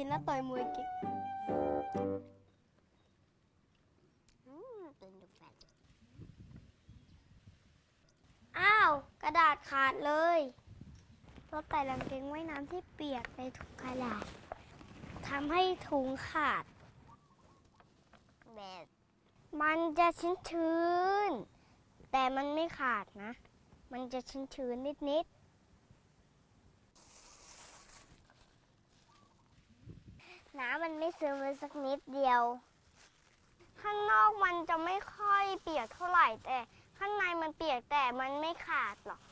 กินแล้วต่อยมวยกิ๊กอืมเป็นดูแฟนอ้าว กระดาษขาดเลยเราใส่กางเกงว่ายน้ำที่เปียกในถุงกระดาษทำให้ถุงขาด แบบมันจะชื้นชื้นๆแต่มันไม่ขาดนะ มันจะชื้นชื้นๆนิด น้ำมันไม่ซึมเลยสักนิดเดียว ข้างนอกมันจะไม่ค่อยเปียกเท่าไหร่แต่ ข้างในมันเปียกแต่มันไม่ขาดหรอก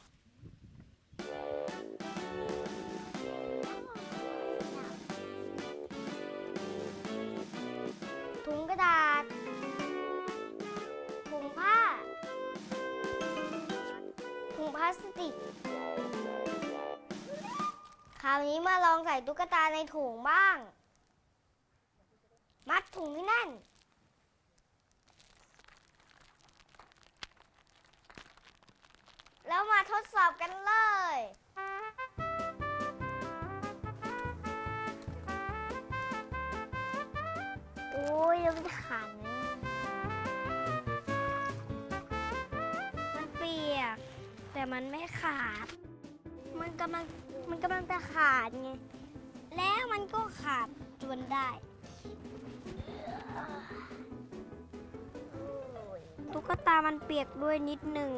ถุงกระดาษถุงผ้าถุงพลาสติก คราวนี้มาลองใส่ตุ๊กตาในถุงบ้าง มัดถุงให้แน่น แล้วมาทดสอบกันเลยโอ้ยแล้วมันขาดมันเปียก แต่มันไม่ขาด มันกำลังมันกำลังจะขาดไง แล้วมันก็ขาดจนได้ ตุ๊กตามันเปียกด้วยนิดหนึ่ง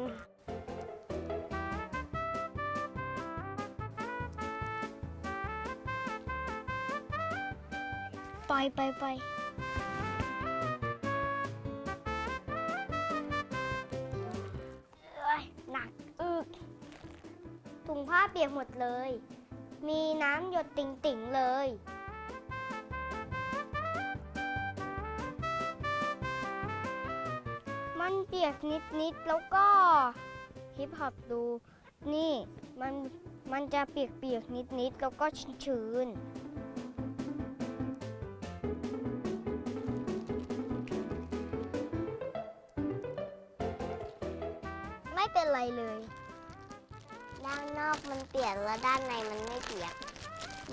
ปล่อยไปไปเอ้ยหนักอึกถุงผ้าเปียกหมดเลย มีน้ำหยดติ่งๆเลย มันเปียกนิดๆแล้วก็ฮิปฮอปดู นี่มันมันจะเปียกๆนิดๆแล้วก็ชื้นๆไม่เป็นไรเลย ด้านนอกมันเปียกแล้วด้านในมันไม่เปียก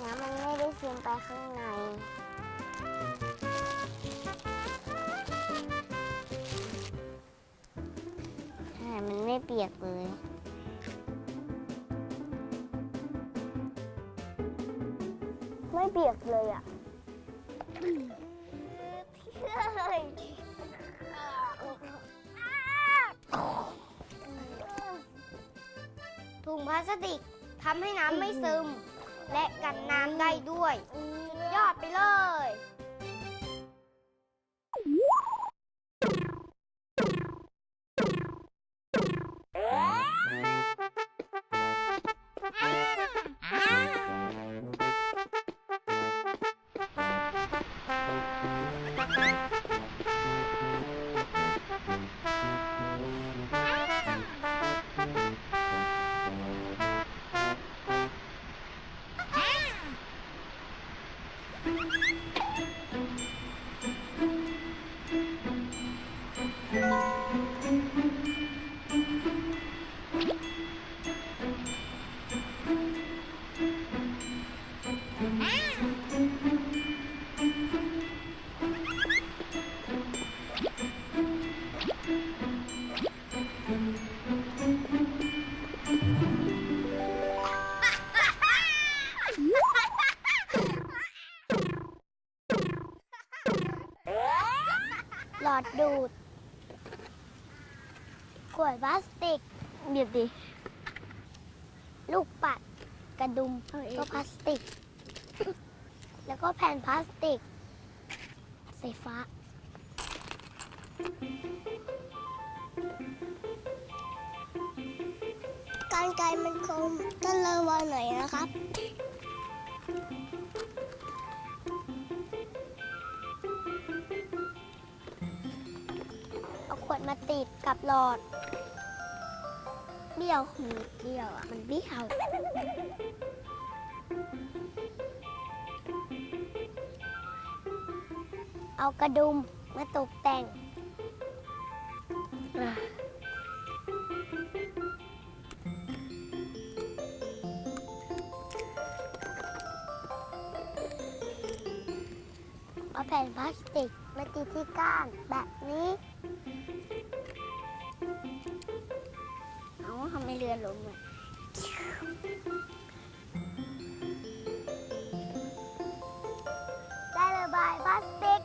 น้ำมันไม่ได้ซึมไปข้างใน มันไม่เปียกเลย ไม่เปียกเลยอะถุงพลาสติกทำให้น้ำไม่ซึม และกันน้ำได้ด้วยสุดยอดไปเลย อดดูดขวดพลาสติกหยิบดิลูกปัดกระดุมก็พลาสติก แล้วก็แผ่นพลาสติกสีฟ้า การไกลมันคมก็เลยว่าหน่อยนะครับ กับหลอดเบี้ยวหืมเบี้ยวอะ มันเบี้ยวเอากระดุมมาตกแต่ง เอาแผ่นพลาสติกมาติดที่ก้านแบบนี้ เอาทำไมเรือลงอะได้ระบายพลาสติก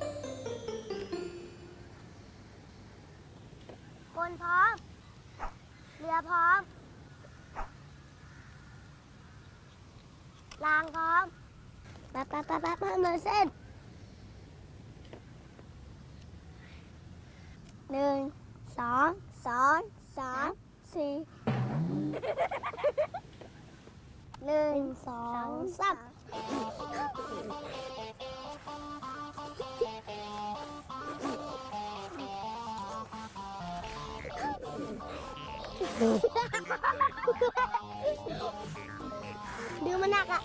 คนพร้อม เรือพร้อม รางพร้อมแป๊บแป๊บแป๊บแป๊บมาเหมือนเส้นหนึ่งสองสองสามสี่ หนึ่งสองสามดูมันหนักอะ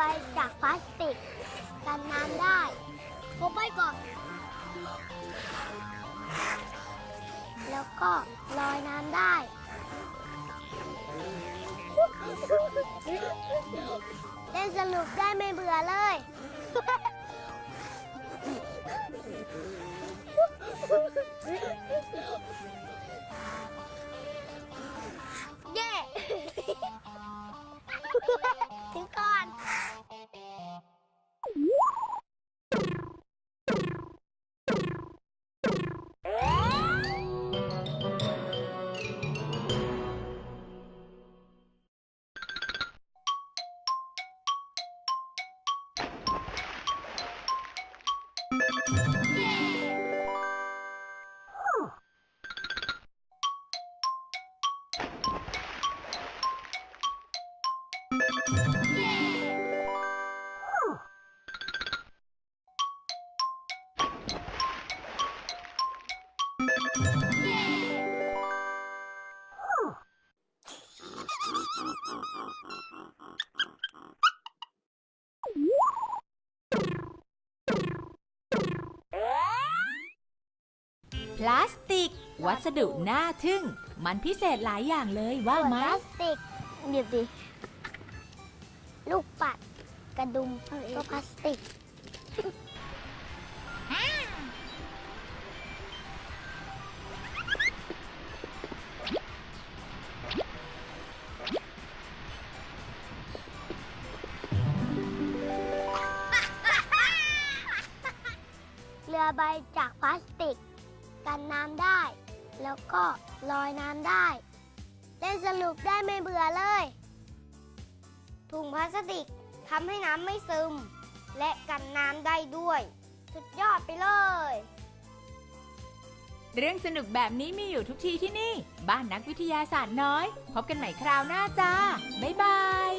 บจากพลาสติก กันน้ำได้ผมไปก่อน แล้วก็ลอยน้ำได้เล่นสนุกได้ไม่เบื่อเลย เย้ ถึงก่อน พลาสติก วัสดุน่าทึ่ง มันพิเศษหลายอย่างเลยว่าไหมพลาสติกหยิบดิลูกปัด กระดุมก็พลาสติก กันน้ำได้ แล้วก็ลอยน้ำได้ เล่นสนุกได้ไม่เบื่อเลย ถุงพลาสติกทำให้น้ำไม่ซึม และกันน้ำได้ด้วย สุดยอดไปเลย เรื่องสนุกแบบนี้มีอยู่ทุกที่ที่นี่ บ้านนักวิทยาศาสตร์น้อย พบกันใหม่คราวหน้าจ้า บ๊ายบาย